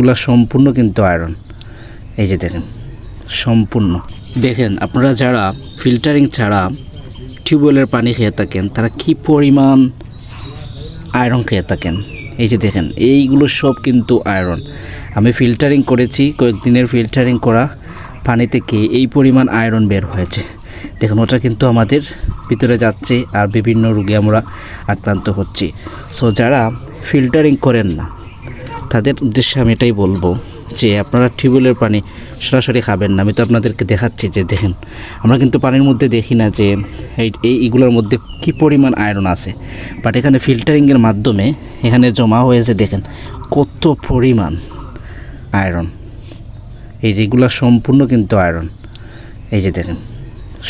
যেগুলো সম্পূর্ণ কিন্তু আয়রন এই যে দেখেন, সম্পূর্ণ। দেখেন, আপনারা যারা ফিল্টারিং ছাড়া টিউবওয়েলের পানি খেয়ে থাকেন, তারা কি পরিমাণ আয়রন খেয়ে থাকেন? এই যে দেখেন, এইগুলো সব কিন্তু আয়রন আমি ফিল্টারিং করেছি, কয়েকদিনের ফিল্টারিং করা পানি থেকে এই পরিমাণ আয়রন বের হয়েছে। দেখুন, ওটা কিন্তু আমাদের ভিতরে যাচ্ছে আর বিভিন্ন রোগে আমরা আক্রান্ত হচ্ছি। সো যারা ফিল্টারিং করেন না তাদের উদ্দেশ্যে আমি এটাই বলব যে আপনারা টিউবওয়েলের পানি সরাসরি খাবেন না। আমি তো আপনাদেরকে দেখাচ্ছি যে দেখেন, আমরা কিন্তু পানির মধ্যে দেখি না যে এই এই এইগুলোর মধ্যে কী পরিমাণ আয়রন আছে। বাট এখানে ফিল্টারিংয়ের মাধ্যমে এখানে জমা হয়েছে দেখেন কত পরিমাণ আয়রন এই যেগুলো সম্পূর্ণ কিন্তু আয়রন এই যে দেখেন,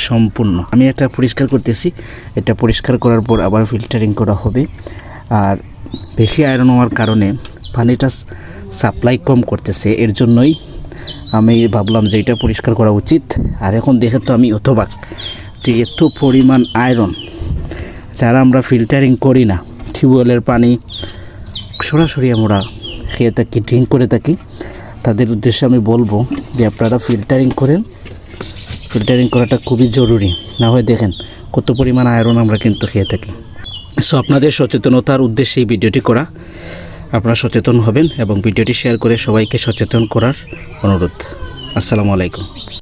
সম্পূর্ণ। আমি এটা পরিষ্কার করতেছি, এটা পরিষ্কার করার পর আবার ফিল্টারিং করা হবে। আর বেশি আয়রন হওয়ার কারণে পানিটা সাপ্লাই কম করতেছে। এর জন্যই আমি ভাবলাম যে এটা পরিষ্কার করা উচিত। আর এখন দেখে তো আমি অতবাক যে এত পরিমাণ আয়রন যারা আমরা ফিল্টারিং করি না টিউবওয়েলের পানি, সরাসরি আমরা খেয়ে থাকি ড্রিঙ্ক করে থাকি, তাদের উদ্দেশ্যে আমি বলব যে আপনারা ফিল্টারিং করেন। ফিল্টারিং করাটা খুবই জরুরি। না হয় দেখেন কত পরিমাণ আয়রন আমরা কিন্তু খেয়ে থাকি। সো আপনাদের সচেতনতার উদ্দেশ্যে এই ভিডিওটি করা। আপনারা সচেতন হবেন এবং ভিডিওটি শেয়ার করে সবাইকে সচেতন করার অনুরোধ। আসসালামু আলাইকুম।